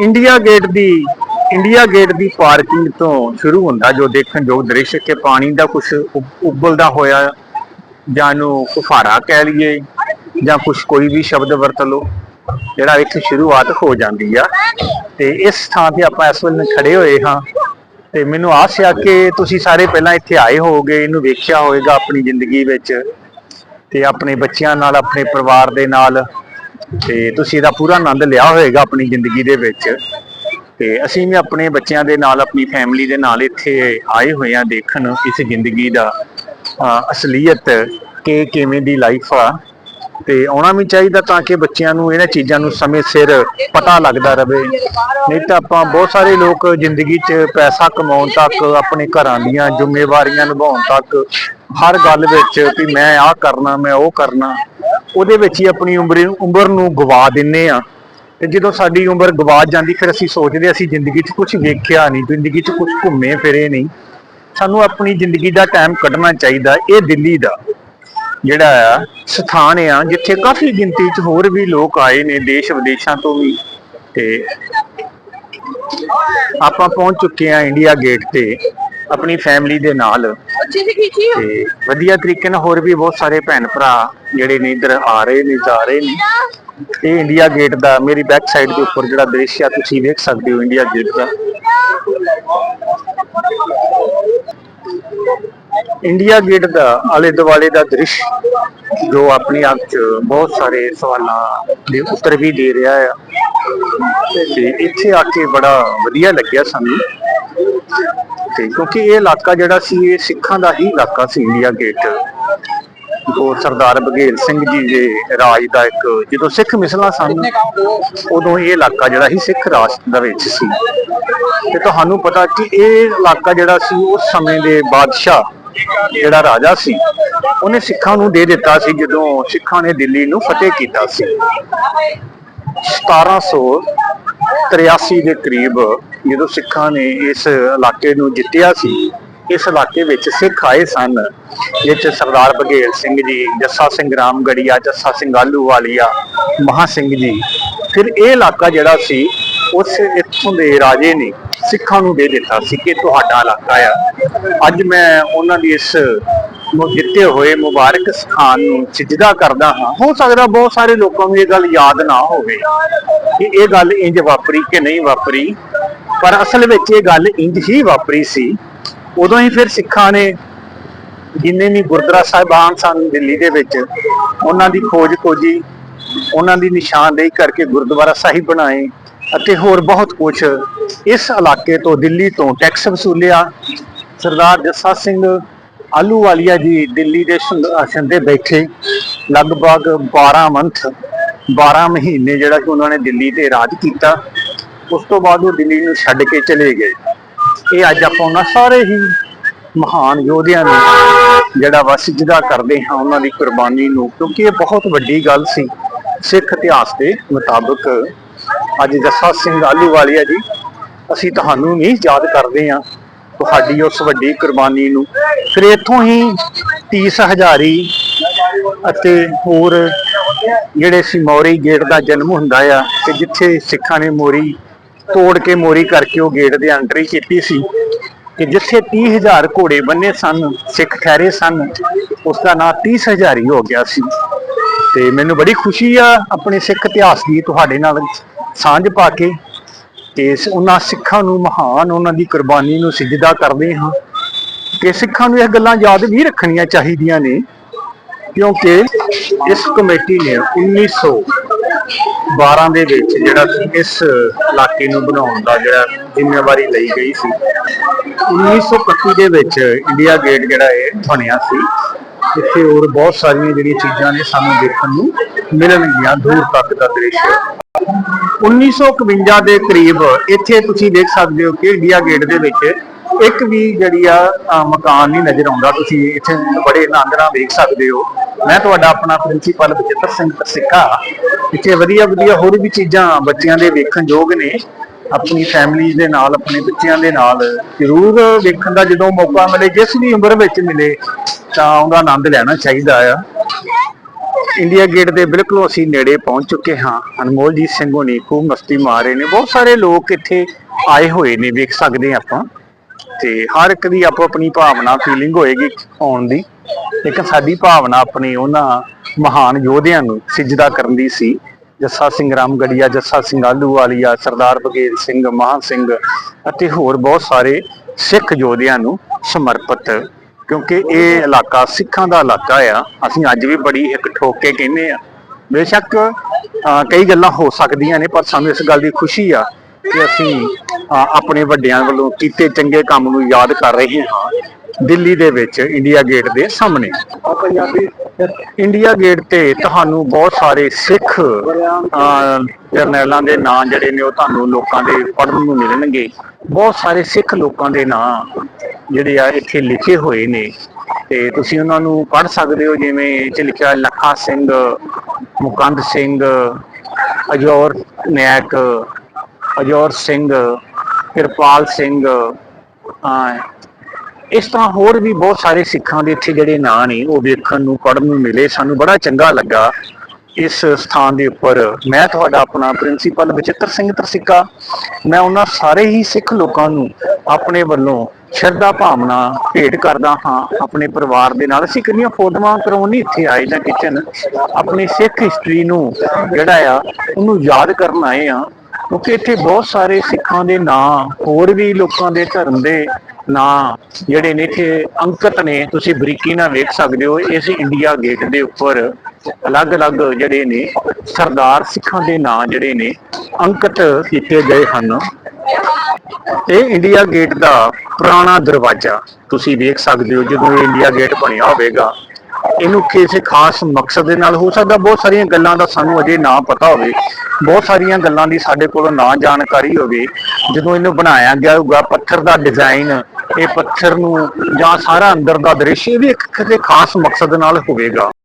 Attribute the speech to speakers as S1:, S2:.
S1: India gate ਦੀ, India gate ਦੀ parking ਤੋਂ ਸ਼ੁਰੂ ਹੁੰਦਾ, ਜੋ ਦੇਖਣ ਯੋਗ ਦ੍ਰਿਸ਼ ਕਿ ਪਾਣੀ ਦਾ ਕੁਝ ਉਬਲਦਾ ਹੋਇਆ ਜਾਂ ਨੂੰ ਫੁਹਾਰਾ ਕਹਿ ਲਈਏ ਜਾਂ ਕੁਝ ਕੋਈ ਵੀ ਸ਼ਬਦ ਵਰਤ ਲਓ, ਜਿਹੜਾ ਇੱਥੇ ਸ਼ੁਰੂਆਤ ਹੋ ਜਾਂਦੀ ਆ। ਤੇ ਇਸ ਥਾਂ ਤੇ ਆਪਾਂ ਇਸ ਵੇਲੇ ਖੜੇ ਹੋਏ ਹਾਂ ਤੇ ਮੈਨੂੰ ਆਸ ਆ ਕਿ ਤੁਸੀਂ ਸਾਰੇ ਪਹਿਲਾਂ ਇੱਥੇ ਆਏ ਹੋਵੋਗੇ, ਇਹਨੂੰ ਵੇਖਿਆ ਹੋਵੇਗਾ ਆਪਣੀ ਜ਼ਿੰਦਗੀ ਵਿੱਚ ਤੇ ਆਪਣੇ ਬੱਚਿਆਂ ਨਾਲ, ਆਪਣੇ ਪਰਿਵਾਰ ਦੇ ਨਾਲ। ਤੇ ਤੁਸੀਂ ਇਹਦਾ ਪੂਰਾ ਆਨੰਦ ਲਿਆ ਹੋਵੇਗਾ ਆਪਣੀ ਜ਼ਿੰਦਗੀ ਦੇ ਵਿੱਚ। ਤੇ ਅਸੀਂ ਵੀ ਆਪਣੇ ਬੱਚਿਆਂ ਦੇ ਨਾਲ, ਆਪਣੀ ਫੈਮਿਲੀ ਦੇ ਨਾਲ ਇੱਥੇ ਆਏ ਹੋਏ ਆ ਦੇਖਣ ਇਸ ਜ਼ਿੰਦਗੀ ਦਾ ਅਸਲੀਅਤ ਕਿ ਕਿਵੇਂ ਦੀ ਲਾਈਫ ਆ। ਤੇ ਆਉਣਾ ਵੀ ਚਾਹੀਦਾ ਤਾਂ ਕਿ ਬੱਚਿਆਂ ਨੂੰ ਇਹਨਾਂ ਚੀਜ਼ਾਂ ਨੂੰ ਸਮੇਂ ਸਿਰ ਪਤਾ ਲੱਗਦਾ ਰਵੇ। ਨਹੀਂ ਤਾਂ ਆਪਾਂ ਬਹੁਤ ਸਾਰੇ ਲੋਕ ਜ਼ਿੰਦਗੀ 'ਚ ਪੈਸਾ ਕਮਾਉਣ ਤੱਕ, ਆਪਣੇ ਘਰਾਂ ਦੀਆਂ ਜ਼ਿੰਮੇਵਾਰੀਆਂ ਨਿਭਾਉਣ ਤੱਕ ਹਰ ਗੱਲ ਵਿੱਚ ਵੀ ਮੈਂ ਆਹ ਕਰਨਾ, ਮੈਂ ਉਹ ਕਰਨਾ। ਉਹਦੇ ਵਿੱਚ ਹੀ ਆਪਣੀ ਉਮਰ ਉਮਰ ਨੂੰ ਗਵਾ ਦਿੰਨੇ ਆ। ਤੇ ਜਦੋਂ ਸਾਡੀ ਉਮਰ ਗਵਾ ਜਾਂਦੀ, ਫਿਰ ਅਸੀਂ ਸੋਚਦੇ ਅਸੀਂ ਜ਼ਿੰਦਗੀ 'ਚ ਕੁਝ ਵੇਖਿਆ ਨਹੀਂ, ਜ਼ਿੰਦਗੀ 'ਚ ਕੁਝ ਘੁੰਮੇ ਫਿਰੇ ਨਹੀਂ। ਸਾਨੂੰ ਆਪਣੀ ਜ਼ਿੰਦਗੀ ਦਾ ਟਾਈਮ ਕੱਢਣਾ ਚਾਹੀਦਾ, ਇਹ ਦਿੱਲੀ ਦਾ ਜਿਹੜਾ ਆ, ਸਥਾਨ ਆ, ਜਿੱਥੇ ਕਾਫੀ ਗਿਣਤੀ 'ਚ ਹੋਰ ਵੀ ਲੋਕ ਆਏ ਨੇ ਦੇਸ਼ ਵਿਦੇਸ਼ਾਂ ਤੋਂ ਵੀ। ਤੇ ਆਪਾਂ ਪਹੁੰਚ ਚੁੱਕੇ ਆ ਇੰਡੀਆ ਗੇਟ ਤੇ। ਆਪਣੀ ਫੈਮਿਲੀ ਦੇ ਨਾਲ। ਤੇ ਵਧੀਆ ਤਰੀਕੇ ਨਾਲ ਹੋਰ ਵੀ ਬਹੁਤ ਸਾਰੇ ਭੈਣ ਭਰਾ ਜਿਹੜੇ ਨੇ ਇੱਧਰ ਆ ਰਹੇ ਨੇ ਜਾ ਰਹੇ ਨੇ। ਇਹ ਇੰਡੀਆ ਗੇਟ ਦਾ ਮੇਰੀ ਬੈਕ ਸਾਈਡ ਦੇ ਉੱਪਰ ਜਿਹੜਾ ਦ੍ਰਿਸ਼ ਆ ਤੁਸੀਂ ਵੇਖ ਸਕਦੇ ਹੋ ਇੰਡੀਆ ਗੇਟ ਦਾ। ਇੰਡੀਆ ਗੇਟ ਦਾ ਆਲੇ ਦੁਆਲੇ ਦਾ ਦ੍ਰਿਸ਼ ਜੋ ਆਪਣੇ ਆਪ ਚ ਬਹੁਤ ਸਾਰੇ ਸਵਾਲਾਂ ਦੇ ਉੱਤਰ ਵੀ ਦੇ ਰਿਹਾ ਆ। ਤੇ ਇੱਥੇ ਆ ਕੇ ਬੜਾ ਵਧੀਆ ਲੱਗਿਆ ਸਾਨੂੰ। ਤੇ ਕਿਉਂਕਿ ਇਹ ਇਲਾਕਾ ਜਿਹੜਾ ਸੀ, ਇਹ ਸਿੱਖਾਂ ਦਾ ਹੀ ਇਲਾਕਾ ਸੀ, ਇੰਡੀਆ ਗੇਟ। ਜੋ ਸਰਦਾਰ ਬਘੇਲ ਸਿੰਘ ਜੀ ਦੇ ਰਾਜ ਦਾ ਇੱਕ, ਜਦੋਂ ਸਿੱਖ ਮਿਸਲਾਂ ਸਨ, ਉਦੋਂ ਇਹ ਇਲਾਕਾ ਜਿਹੜਾ ਸੀ, ਸਿੱਖ ਰਾਜ ਦਾ ਵਿੱਚ ਸੀ। ਤੇ ਤੁਹਾਨੂੰ ਪਤਾ ਕਿ ਇਹ ਇਲਾਕਾ ਜਿਹੜਾ ਸੀ, ਉਸ ਸਮੇਂ ਦੇ ਬਾਦਸ਼ਾਹ ਜਿਹੜਾ ਰਾਜਾ ਸੀ, ਉਹਨੇ ਸਿੱਖਾਂ ਨੂੰ ਦੇ ਦਿੱਤਾ ਸੀ, ਜਦੋਂ ਸਿੱਖਾਂ ਨੇ ਦਿੱਲੀ ਨੂੰ ਫਤਿਹ ਕੀਤਾ ਸੀ। 1783 ਦੇ ਕਰੀਬ ਜਦੋਂ ਸਿੱਖਾਂ ਨੇ ਇਸ ਇਲਾਕੇ ਨੂੰ ਜਿੱਤਿਆ ਸੀ, ਇਸ ਇਲਾਕੇ ਵਿੱਚ ਸਿੱਖ ਆਏ ਸਨ ਜਿਸ ਸਰਦਾਰ ਬਘੇਲ ਸਿੰਘ ਜੀ, ਜੱਸਾ ਸਿੰਘ ਰਾਮਗੜੀਆ, ਜੱਸਾ ਸਿੰਘ ਆਲੂਵਾਲੀਆ ਮਹਾ ਸਿੰਘ ਜੀ। ਫਿਰ ਇਹ ਇਲਾਕਾ ਜਿਹੜਾ ਸੀ, ਉਸ ਇੱਥੋਂ ਦੇ ਰਾਜੇ ਨੇ ਸਿੱਖਾਂ ਨੂੰ ਦੇ ਦਿੱਤਾ ਸੀ ਕਿ ਤੁਹਾਡਾ ਇਲਾਕਾ ਆ। ਅੱਜ ਮੈਂ ਉਹਨਾਂ ਦੀ ਇਸ ਨੂੰ ਜਿੱਤੇ ਹੋਏ ਮੁਬਾਰਕ ਸਥਾਨ ਨੂੰ ਸਿਜਦਾ ਕਰਦਾ ਹਾਂ। ਹੋ ਸਕਦਾ ਬਹੁਤ ਸਾਰੇ ਲੋਕਾਂ ਨੂੰ ਇਹ ਗੱਲ ਯਾਦ ਨਾ ਹੋਵੇ ਕਿ ਇਹ ਗੱਲ ਇੰਜ ਵਾਪਰੀ ਕਿ ਨਹੀਂ ਵਾਪਰੀ। ਪਰ ਅਸਲ ਵਿੱਚ ਇਹ ਗੱਲ ਇੰਜ ਹੀ ਵਾਪਰੀ ਸੀ। ਉਦੋਂ ਹੀ ਫਿਰ ਸਿੱਖਾਂ ਨੇ ਜਿੰਨੇ ਵੀ ਗੁਰਦੁਆਰਾ ਸਾਹਿਬਾਨ ਸਨ ਦਿੱਲੀ ਦੇ ਵਿੱਚ, ਉਹਨਾਂ ਦੀ ਖੋਜ ਖੋਜੀ, ਉਹਨਾਂ ਦੀ ਨਿਸ਼ਾਨਦੇਹੀ ਕਰਕੇ ਗੁਰਦੁਆਰਾ ਸਾਹਿਬ ਬਣਾਏ ਅਤੇ ਹੋਰ ਬਹੁਤ ਕੁਝ ਇਸ ਇਲਾਕੇ ਤੋਂ ਦਿੱਲੀ ਤੋਂ ਟੈਕਸ ਵਸੂਲਿਆ। ਸਰਦਾਰ ਜੱਸਾ ਸਿੰਘ ਆਲੂਵਾਲੀਆ ਜੀ ਦਿੱਲੀ ਦੇ ਸਿੰਘਾਸਨ ਤੇ ਬੈਠੇ ਲਗਭਗ 12 ਮੰਥ 12 ਮਹੀਨੇ ਜਿਹੜਾ ਕਿ ਉਹਨਾਂ ਨੇ ਦਿੱਲੀ ਤੇ ਰਾਜ ਕੀਤਾ। ਉਸ ਤੋਂ ਬਾਅਦ ਉਹ ਦਿੱਲੀ ਨੂੰ ਛੱਡ ਕੇ ਚਲੇ ਗਏ। ਇਹ ਅੱਜ ਆਪਾਂ ਉਹਨਾਂ ਸਾਰੇ ਹੀ ਮਹਾਨ ਯੋਧਿਆਂ ਨੂੰ ਜਿਹੜਾ ਵਾ ਸਿਜਦਾ ਕਰਦੇ ਹਾਂ, ਉਹਨਾਂ ਦੀ ਕੁਰਬਾਨੀ ਨੂੰ, ਕਿਉਂਕਿ ਇਹ ਬਹੁਤ ਵੱਡੀ ਗੱਲ ਸੀ ਸਿੱਖ ਇਤਿਹਾਸ ਦੇ ਮੁਤਾਬਕ। ਅੱਜ ਜੱਸਾ ਸਿੰਘ ਆਲੂਵਾਲੀਆ ਜੀ, ਅਸੀਂ ਤੁਹਾਨੂੰ ਨਹੀਂ ਯਾਦ ਕਰਦੇ ਹਾਂ ਤੁਹਾਡੀ ਉਸ ਵੱਡੀ ਕੁਰਬਾਨੀ ਨੂੰ। ਫਿਰ ਇੱਥੋਂ ਹੀ 30 ਹਜ਼ਾਰੀ ਅਤੇ ਹੋਰ ਜਿਹੜੇ ਸੀ ਮੌਰੀ ਗੇਟ ਦਾ ਜਨਮ ਹੁੰਦਾ ਆ ਕਿ ਜਿੱਥੇ ਸਿੱਖਾਂ ਨੇ ਮੋਰੀ ਤੋੜ ਕੇ ਮੋਰੀ ਕਰਕੇ ਉਹ ਗੇਟ ਦੇ ਐਂਟਰੀ ਕੀਤੀ ਸੀ ਕਿ ਜਿੱਥੇ 30000 ਘੋੜੇ ਬੰਨੇ ਸਨ, ਸਿੱਖ ਠਹਿਰੇ ਸਨ ਉਸ ਦਾ ਨਾਂ 30 ਹਜ਼ਾਰੀ ਹੋ ਗਿਆ ਸੀ। ਤੇ ਮੈਨੂੰ ਬੜੀ ਖੁਸ਼ੀ ਆ ਆਪਣੇ ਸਿੱਖ ਇਤਿਹਾਸ ਦੀ ਤੁਹਾਡੇ ਨਾਲ ਸਾਂਝ ਪਾ ਕੇ ਤੇ ਉਹਨਾਂ ਸਿੱਖਾਂ ਨੂੰ ਮਹਾਨ ਉਹਨਾਂ ਦੀ ਕੁਰਬਾਨੀ ਨੂੰ ਸਿਜਦਾ ਕਰਦੇ ਹਾਂ। ਕਿ ਸਿੱਖਾਂ ਨੂੰ ਇਹ ਗੱਲਾਂ ਯਾਦ ਵੀ ਰੱਖਣੀਆਂ ਚਾਹੀਦੀਆਂ ਨੇ, ਕਿਉਂਕਿ ਇਸ ਕਮੇਟੀ ਨੇ 1912 ਦੇ ਵਿੱਚ ਜਿਹੜਾ ਇਸ ਇਲਾਕੇ ਨੂੰ ਬਣਾਉਣ ਦਾ ਜਿਹੜਾ ਜ਼ਿੰਮੇਵਾਰੀ ਲਈ ਗਈ ਸੀ। 1931 ਦੇ ਵਿੱਚ ਇੰਡੀਆ ਗੇਟ ਜਿਹੜਾ ਇਹ ਬਣਿਆ ਸੀ ਇੱਥੇ ਹੋਰ ਬਹੁਤ ਸਾਰੀਆਂ ਜਿਹੜੀਆਂ ਚੀਜ਼ਾਂ ਨੇ ਸਾਨੂੰ ਦੇਖਣ ਨੂੰ ਮਿਲਣਗੀਆਂ ਦੂਰ ਤੱਕ ਦਾ ਦ੍ਰਿਸ਼। 1951 ਦੇ ਕਰੀਬ ਇੱਥੇ ਤੁਸੀਂ ਦੇਖ ਸਕਦੇ ਹੋ ਕਿ ਇੰਡੀਆ ਗੇਟ ਦੇ ਵਿੱਚ ਇੱਕ ਵੀ ਜਿਹੜੀ ਆ ਅ, ਮਕਾਨ ਨਹੀਂ ਨਜ਼ਰ ਆਉਂਦਾ ਤੁਸੀਂ ਇੱਥੇ ਬੜੇ ਆਨੰਦ ਨਾਲ ਵੇਖ ਸਕਦੇ ਹੋ। ਮੈਂ ਤੁਹਾਡਾ ਆਪਣਾ ਪ੍ਰਿੰਸੀਪਲ ਬਚਿੱਤਰ ਸਿੰਘ ਸਿੱਖਾ ਇੱਥੇ ਵਧੀਆ ਵਧੀਆ ਹੋਰ ਵੀ ਚੀਜ਼ਾਂ ਬੱਚਿਆਂ ਦੇ ਵੇਖਣ ਯੋਗ ਨੇ। ਆਪਣੀ ਫੈਮਿਲੀ ਦੇ ਨਾਲ ਆਪਣੇ ਬੱਚਿਆਂ ਦੇ ਨਾਲ ਜ਼ਰੂਰ ਵੇਖਣ ਦਾ ਜਦੋਂ ਮੌਕਾ ਮਿਲੇ ਜਿਸ ਵੀ ਉਮਰ ਵਿੱਚ ਮਿਲੇ ਤਾਂ ਉਹਦਾ ਆਨੰਦ ਲੈਣਾ ਚਾਹੀਦਾ ਆ। ਇੰਡੀਆ ਗੇਟ ਦੇ ਬਿਲਕੁਲ ਅਸੀਂ ਨੇੜੇ ਪਹੁੰਚ ਚੁੱਕੇ ਹਾਂ। ਅਨਮੋਲਜੀਤ ਸਿੰਘ ਹੋਣੀ ਖੂਬ ਮਸਤੀ ਮਾਰ ਰਹੇ ਨੇ। ਬਹੁਤ ਸਾਰੇ ਲੋਕ ਇੱਥੇ ਆਏ ਹੋਏ ਨੇ ਵੇਖ ਸਕਦੇ ਹਾਂ ਆਪਾਂ। ਤੇ ਹਰ ਇੱਕ ਦੀ ਆਪੋ ਆਪਣੀ ਭਾਵਨਾ ਫੀਲਿੰਗ ਹੋਏਗੀ ਆਉਣ ਦੀ। ਲੇਕਿਨ ਸਾਡੀ ਭਾਵਨਾ ਆਪਣੇ ਉਹਨਾਂ ਮਹਾਨ ਯੋਧਿਆਂ ਨੂੰ ਸਿਜਦਾ ਕਰਨ ਦੀ ਸੀ। ਜੱਸਾ ਸਿੰਘ ਰਾਮਗੜੀਆ, ਜੱਸਾ ਸਿੰਘ ਆਲੂਵਾਲੀਆ ਸਰਦਾਰ ਬਗੇਲ ਸਿੰਘ ਮਹਾਂ ਸਿੰਘ ਅਤੇ ਹੋਰ ਬਹੁਤ ਸਾਰੇ ਸਿੱਖ ਯੋਧਿਆਂ ਨੂੰ ਸਮਰਪਿਤ। ਕਿਉਂਕਿ ਇਹ ਇਲਾਕਾ ਸਿੱਖਾਂ ਦਾ ਇਲਾਕਾ ਆ। ਅਸੀਂ ਅੱਜ ਵੀ ਬੜੀ ਇੱਕ ਠੋਕ ਕੇ ਕਹਿੰਦੇ ਆ। ਬੇਸ਼ੱਕ ਕਈ ਗੱਲਾਂ ਹੋ ਸਕਦੀਆਂ ਨੇ, ਪਰ ਸਾਨੂੰ ਇਸ ਗੱਲ ਦੀ ਖੁਸ਼ੀ ਆ ਕਿ ਅਸੀਂ ਆਪਣੇ ਵੱਡਿਆਂ ਵੱਲੋਂ ਕੀਤੇ ਚੰਗੇ ਕੰਮ ਨੂੰ ਯਾਦ ਕਰ ਰਹੇ ਹਾਂ। ਦਿੱਲੀ ਦੇ ਵਿੱਚ ਇੰਡੀਆ ਗੇਟ ਦੇ ਸਾਹਮਣੇ। ਇੰਡੀਆ ਗੇਟ ਤੇ ਤੁਹਾਨੂੰ ਬਹੁਤ ਸਾਰੇ ਸਿੱਖ ਜਰਨੈਲਾਂ ਦੇ ਨਾਂ ਜਿਹੜੇ ਨੇ ਉਹ ਤੁਹਾਨੂੰ ਲੋਕਾਂ ਦੇ ਪੜ੍ਹਨ ਨੂੰ ਮਿਲਣਗੇ। ਬਹੁਤ ਸਾਰੇ ਸਿੱਖ ਲੋਕਾਂ ਦੇ ਨਾਂ ਜਿਹੜੇ ਆ ਇੱਥੇ ਲਿਖੇ ਹੋਏ ਨੇ। ਤੇ ਤੁਸੀਂ ਉਹਨਾਂ ਨੂੰ ਪੜ੍ਹ ਸਕਦੇ ਹੋ, ਜਿਵੇਂ ਇਹ 'ਚ ਲਿਖਿਆ ਲੱਖਾ ਸਿੰਘ, ਮੁਕੰਦ ਸਿੰਘ, ਅਜੌਰ ਨਾਇਕ, ਅਜੋਰ ਸਿੰਘ ਕਿਰਪਾਲ ਸਿੰਘ ਇਸ ਤਰ੍ਹਾਂ ਹੋਰ ਵੀ ਬਹੁਤ ਸਾਰੇ ਸਿੱਖਾਂ ਦੇ ਇੱਥੇ ਜਿਹੜੇ ਨਾਂ ਨੇ, ਉਹ ਵੇਖਣ ਨੂੰ, ਪੜ੍ਹਨ ਨੂੰ ਮਿਲੇ। ਸਾਨੂੰ ਬੜਾ ਚੰਗਾ ਲੱਗਾ ਇਸ ਸਥਾਨ ਦੇ ਉੱਪਰ। ਮੈਂ ਤੁਹਾਡਾ ਆਪਣਾ ਪ੍ਰਿੰਸੀਪਲ ਬਚਿੱਤਰ ਸਿੰਘ ਤਰਸਿੱਕਾ। ਮੈਂ ਉਹਨਾਂ ਸਾਰੇ ਹੀ ਸਿੱਖ ਲੋਕਾਂ ਨੂੰ ਆਪਣੇ ਵੱਲੋਂ ਸ਼ਰਧਾ ਭਾਵਨਾ ਭੇਟ ਕਰਦਾ ਹਾਂ। ਆਪਣੇ ਪਰਿਵਾਰ ਦੇ ਨਾਲ ਅਸੀਂ ਕਿੰਨੀਆਂ ਫੋਟੋਆਂ ਕਰਾਉਣ ਇੱਥੇ ਆਏ ਜਾਂ ਕਿਚਨ ਆਪਣੀ ਸਿੱਖ ਹਿਸਟਰੀ ਨੂੰ ਜਿਹੜਾ ਆ, ਉਹਨੂੰ ਯਾਦ ਕਰਨ ਆਏ ਆ ਕਿਉਂਕਿ ਇੱਥੇ ਬਹੁਤ ਸਾਰੇ ਸਿੱਖਾਂ ਦੇ ਨਾਂ, ਹੋਰ ਵੀ ਲੋਕਾਂ ਦੇ ਧਰਮ ਦੇ ਨਾਂ ਜਿਹੜੇ ਨੇ ਇੱਥੇ ਅੰਕਿਤ ਨੇ, ਤੁਸੀਂ ਬਰੀਕੀ ਨਾਲ ਵੇਖ ਸਕਦੇ ਹੋ, ਇਸ ਇੰਡੀਆ ਗੇਟ ਦੇ ਉੱਪਰ ਅਲੱਗ-ਅਲੱਗ ਜਿਹੜੇ ਨੇ ਸਰਦਾਰ ਸਿੱਖਾਂ ਦੇ ਨਾਂ ਜਿਹੜੇ ਨੇ ਅੰਕਿਤ ਕੀਤੇ ਗਏ ਹਨ। ਇਹ ਇੰਡੀਆ ਗੇਟ ਦਾ ਪੁਰਾਣਾ ਦਰਵਾਜ਼ਾ ਤੁਸੀਂ ਵੇਖ ਸਕਦੇ ਹੋ, ਜਦੋਂ ਇਹ ਇੰਡੀਆ ਗੇਟ ਬਣਿਆ ਹੋਵੇਗਾ। ਇਹਨੂੰ ਕਿਸੇ ਖਾਸ ਮਕਸਦ ਦੇ ਨਾਲ, ਹੋ ਸਕਦਾ ਬਹੁਤ ਸਾਰੀਆਂ ਗੱਲਾਂ ਦਾ ਸਾਨੂੰ ਅਜੇ ਨਾ ਪਤਾ ਹੋਵੇ। ਬਹੁਤ ਸਾਰੀਆਂ ਗੱਲਾਂ ਦੀ ਸਾਡੇ ਕੋਲ ਨਾ ਜਾਣਕਾਰੀ ਹੋਵੇ। ਜਦੋਂ ਇਹਨੂੰ ਬਣਾਇਆ ਗਿਆ ਹੋਊਗਾ ਪੱਥਰ ਦਾ ਡਿਜ਼ਾਈਨ ਇਹ ਪੱਥਰ ਨੂੰ ਜਾਂ ਸਾਰਾ ਅੰਦਰ ਦਾ ਦ੍ਰਿਸ਼, ਇਹ ਵੀ ਇੱਕ ਕਿਸੇ ਖਾਸ ਮਕਸਦ ਨਾਲ ਹੋਵੇਗਾ।